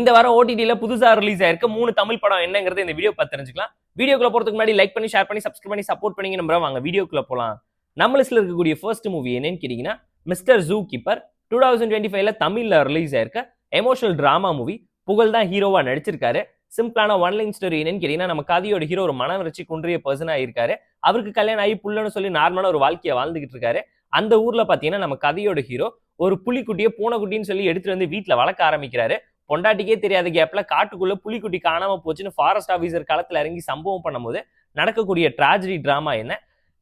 இந்த வாரம் ஓடிடியில் புதுசாக ரிலீஸ் ஆயிருக்கு. மூணு தமிழ் படம் என்னங்கிறது இந்த வீடியோ பார்த்து தெரிஞ்சுக்கலாம். வீடியோக்குள்ள போகிறதுக்கு முன்னாடி லைக் பண்ணி ஷேர் பண்ணி சப்ஸ்கிரைப் பண்ணி சப்போர்ட் பண்ணி நம்புறோம் வாங்க. வீடியோக்குள்ள போகலாம் நம்ம லிஸ்ட்டில் இருக்கக்கூடிய ஃபர்ஸ்ட் மூவி என்னன்னு கேட்டிங்கன்னா mister zoo keeper two thousand twenty ஃபைவ்ல தமிழில் ரிலீஸ் ஆயிருக்க. எமோஷனல் ட்ராமா மூவி புகழ் தான் ஹீரோவாக நடிச்சிருக்காரு. சிம்பிளான ஒன் லைன் ஸ்டோரி என்னன்னு கேட்டீங்கன்னா நம்ம கதையோட ஹீரோ ஒரு மனவரட்சி குன்றிய பர்சனாக இருக்காரு. அவருக்கு கல்யாணம் ஆகி புள்ளன்னு சொல்லி நார்மலாக ஒரு வாழ்க்கையை வாழ்ந்துகிட்டு இருக்காரு. அந்த ஊரில் பார்த்தீங்கன்னா நம்ம கதையோட ஹீரோ ஒரு புலிக்குட்டியை பூனைக்குட்டின்னு சொல்லி எடுத்துட்டு வந்து வீட்டில் வளர்க்க ஆரம்பிக்கிறாரு. பொண்டாட்டிக்கே தெரியாத கேப்ல காட்டுக்குள்ள புலிக்குட்டி காணாம போச்சுன்னு ஃபாரஸ்ட் ஆஃபீஸர் களத்துல இறங்கி சம்பவம் பண்ணும்போது நடக்கக்கூடிய டிராஜடி டிராமா என்ன?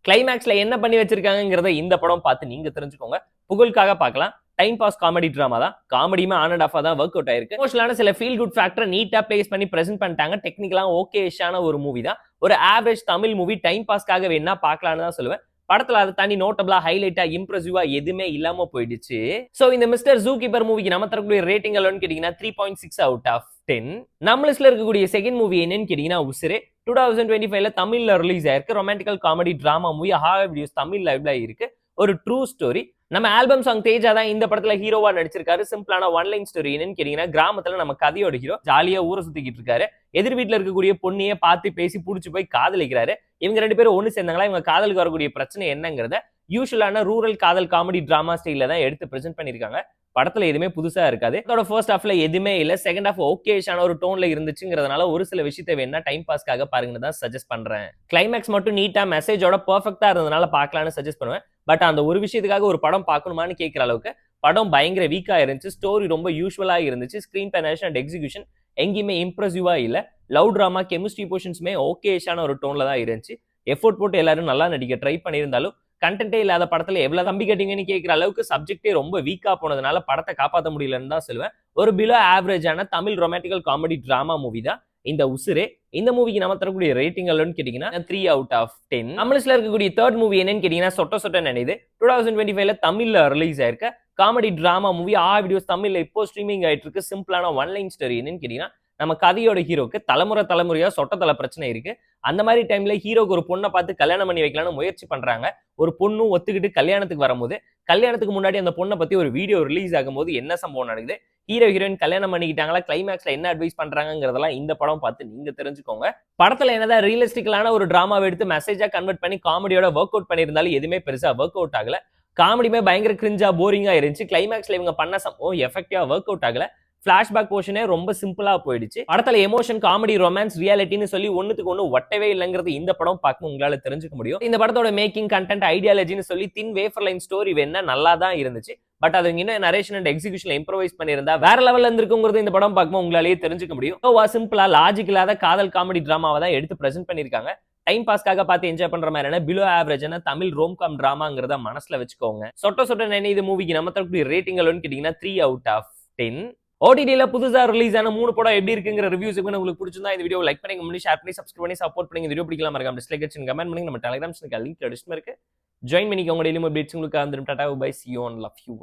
கிளைமேக்ஸ்ல என்ன பண்ணி வச்சிருக்காங்கிறத இந்த படம் பார்த்து நீங்க தெரிஞ்சுக்கோங்க. புகழுக்காக பார்க்கலாம். டைம் பாஸ் காமெடி ட்ராமா தான். காமெடியுமே ஆன் அண்ட் ஆஃப் தான் ஒர்க் அவுட் ஆயிருக்கு. எமோஷனலான சில ஃபீல் குட் ஃபேக்டரை நீட்டாக பிளேஸ் பண்ணி ப்ரெசென்ட் பண்ணிட்டாங்க. டெக்னிக்கலா ஓகேஷான ஒரு மூவி தான். ஒரு ஆவரேஜ் தமிழ் மூவி டைம் பாஸ்க்காக வேணா பார்க்கலான்னு தான் சொல்லுவேன். படத்துல அதை தாண்டி நோட்டபிளா ஹைலைட்டா இம்ப்ரெசிவா எதுவுமே இல்லாம போயிடுச்சு. சோ இந்த மிஸ்டர் ஜூ கீப்பர் மூவிக்கு நம்ம தரக்கூடிய ரேட்டிங் எல்லாம் கேட்டீங்கன்னா three point six out of ten நம்ம லிஸ்ட்ல இருக்கக்கூடிய செகண்ட் மூவி என்னன்னு கேட்டீங்கன்னா உசுரு டூ தௌசண்ட் டுவெண்ட்டி ஃபைவ்ல தமிழ்ல ரிலீஸ் ஆயிருக்கு. Romantical comedy drama movie Aha videos Tamil லைவ்ல இருக்கு. ஒரு ட்ரூ ஸ்டோரி நம்ம ஆல்பம் சாங் தேஜா தான் இந்த படத்துல ஹீரோவா நடிச்சிருக்காரு. சிம்பிளான ஒன் லைன் ஸ்டோரி என்னன்னு கேட்டீங்கன்னா கிராமத்துல நம்ம கதையோட ஹீரோ ஜாலியா ஊரை சுத்திக்கிட்டு இருக்காரு. எதிர் வீட்டுல இருக்கக்கூடிய பொண்ணையே பார்த்து பேசி புடிச்சு போய் காதலிக்கிறாரு. இவங்க ரெண்டு பேரும் ஒன்று சேர்ந்தாங்களா? இவங்க காதலுக்கு வரக்கூடிய பிரச்சனை என்னங்கிறத யூஸ்வலான ரூரல் காதல் காமெடி டிராமா ஸ்டைலில் தான் எடுத்து ப்ரெசென்ட் பண்ணியிருக்காங்க. படத்துல எதுவுமே புதுசா இருக்காது. அதோட ஃபர்ஸ்ட் ஹாஃப்ல எதுவுமே இல்ல. செகண்ட் ஹாஃப் ஓகேஷான ஒரு டோன்ல இருந்துச்சுங்கிறதுனால ஒரு சில விஷயத்தை வேணா டைம் பாஸ்க்காக பாருங்கன்னு தான் சஜஸ்ட் பண்றேன். கிளைமேக்ஸ் மட்டும் நீட்டா மெசேஜோட பெர்ஃபெக்டா இருந்ததுனால பார்க்கலாம்னு சஜஸ்ட் பண்ணுவேன். பட் அந்த ஒரு விஷயத்துக்காக ஒரு படம் பார்க்கணுமான்னு கேட்குற அளவுக்கு படம் பயங்கர வீக்காக இருந்துச்சு. ஸ்டோரி ரொம்ப யூஸ்வலாக இருந்துச்சு. ஸ்க்ரீன் பெனேஷன் அண்ட் எக்ஸிகியூஷன் எங்கேயுமே இம்ப்ரெசிவாக இல்லை. லவ் ட்ராமா கெமிஸ்ட்ரி போர்ஷன்ஸுமே ஓகேஷான ஒரு டோன்ல தான் இருந்துச்சு. எஃபோர்ட் போட்டு எல்லாரும் நல்லா நடிக்க ட்ரை பண்ணியிருந்தாலும் கண்டென்ட்டே இல்லாத படத்தில் எவ்வளோ தம்பி கேட்டிங்கன்னு கேட்குற அளவுக்கு சப்ஜெக்டே ரொம்ப வீக்காக போனதுனால படத்தை காப்பாற்ற முடியலன்னு தான் சொல்லுவேன். ஒரு பிலோ ஆவரேஜான Tamil romantical comedy drama movie தான் இந்த உசுரே. இந்த மூவிக்கு நம்ம தரக்கூடிய ரேட்டிங் எல்லாம் கேட்டிங்கன்னா த்ரீ அவுட் ஆஃப் டென் தமிழ்ஸில் இருக்கக்கூடிய தேர்ட் மூவி என்னன்னு கேட்டிங்கன்னா சொட்ட சொட்ட நினைது டூ தௌசண்ட் டுவெண்ட்டி ஃபைவ்ல தமிழில் ரிலீஸ் ஆயிருக்க. காமெடி ட்ராமா மூவி ஆ வீடியோஸ் தமிழில் இப்போ ஸ்ட்ரீமிங் ஆகிட்டு இருக்கு. சிம்பிளான ஒன் லைன் ஸ்டோரி என்னன்னு கேட்டீங்கன்னா நம்ம கதையோட ஹீரோக்கு தலைமுறை தலைமுறையா சொட்டத்தலை பிரச்சனை இருக்கு. அந்த மாதிரி டைம்ல ஹீரோக்கு ஒரு பொண்ணை பார்த்து கல்யாணம் பண்ணி வைக்கலாம்னு முயற்சி பண்றாங்க. ஒரு பொண்ணும் ஒத்துக்கிட்டு கல்யாணத்துக்கு வரும்போது கல்யாணத்துக்கு முன்னாடி அந்த பொண்ணை பத்தி ஒரு வீடியோ ரிலீஸ் ஆகும்போது என்ன சம்பவம் நடக்குது? ஹீரோ ஹீரோயின் கல்யாணம் பண்ணிக்கிட்டாங்களா? கிளைமேக்ஸ்ல என்ன அட்வைஸ் பண்றாங்கிறதெல்லாம் இந்த படம் பார்த்து நீங்க தெரிஞ்சுக்கோங்க. படத்துல என்னதான் ரியலிஸ்டிக்கலான ஒரு டிராமாவை எடுத்து மெசேஜா கன்வெர்ட் பண்ணி காமெடியோட ஒர்க் அவுட் பண்ணியிருந்தாலும் எதுவுமே பெருசா ஒர்க் அவுட் ஆகல. காமெடியுமே பயங்கர கிரிஞ்சா போரிங்கா இருந்துச்சு. கிளைமேக்ஸ்ல இவங்க பண்ண சம்பவம் எஃபெக்டிவா ஒர்க் அவுட் ஆகல. ஃபிளாஷ்பேக் போர்ஷனே ரொம்ப சிம்பிளா போயிடுச்சு. படத்துல எமோஷன் காமெடி ரொமான்ஸ் ரியாலிட்டின்னு சொல்லி ஒன்னுக்கு ஒன்று ஒட்டவே இல்லைங்கிறது இந்த படம் பார்க்கும் உங்களால தெரிஞ்சுக்க முடியும். இந்த படத்தோட மேக்கிங் கண்டென்ட் ஐடியாலஜின்னு சொல்லி தின் வேஃபர் லைன் ஸ்டோரி வேணா நல்லா தான் இருந்துச்சு. பட் அது இன்னும் நரேஷன் அண்ட் எக்ஸிகூஷன் இம்ப்ரவைஸ் பண்ணியிருந்தா வேற லெவல்ல இருந்திருக்குங்கிறது இந்த படம் பார்க்கும்போது உங்களாலேயே தெரிஞ்சுக்க முடியும். ஸோ சிம்பிளா லாஜிக் இல்லாத காதல் காமெடி டிராமாவை தான் எடுத்து பிரசென்ட் பண்ணியிருக்காங்க. டைம் பாஸ்க்காக பார்த்து என்ஜாய் பண்ற மாதிரியான பிலோ ஆவரேஜான தமிழ் ரோம் காம் டிராமாங்கிறத மனசுல வச்சுக்கோங்க. சொட்ட சொட்ட நினை இது மூவிக்கு நம்ம தரக்கூடிய ரேட்டிங் எல்லாம் கேட்டீங்கன்னா த்ரீ அவுட் ஆஃப் டென் ஓடிடியில் புதுசா ரிலீஸ் ஆன மூணு படம் எப்படி இருக்குங்கிற ரிவ்யூஸ் உங்களுக்கு பிடிச்சிருந்தா இந்த வீடியோ லைக் பண்ணி பண்ணி ஷேர் பண்ணி சப்ஸ்கிரைப் பண்ணி சப்போர்ட் பண்ணி இந்த வீடியோ பிடிக்கலாம் மறக்காம டிஸ்லைக் வச்சு கமெண்ட் பண்ணி நம்ம டெலிகிராம் லிங்க் அடிஷன் இருக்கு. ஜாயின் பண்ணிக்கோங்க. டெய்லியும் அப்டேட்ஸ் உங்களுக்கு அந்த டாட்டா பை சி ஆன் லவ் யூ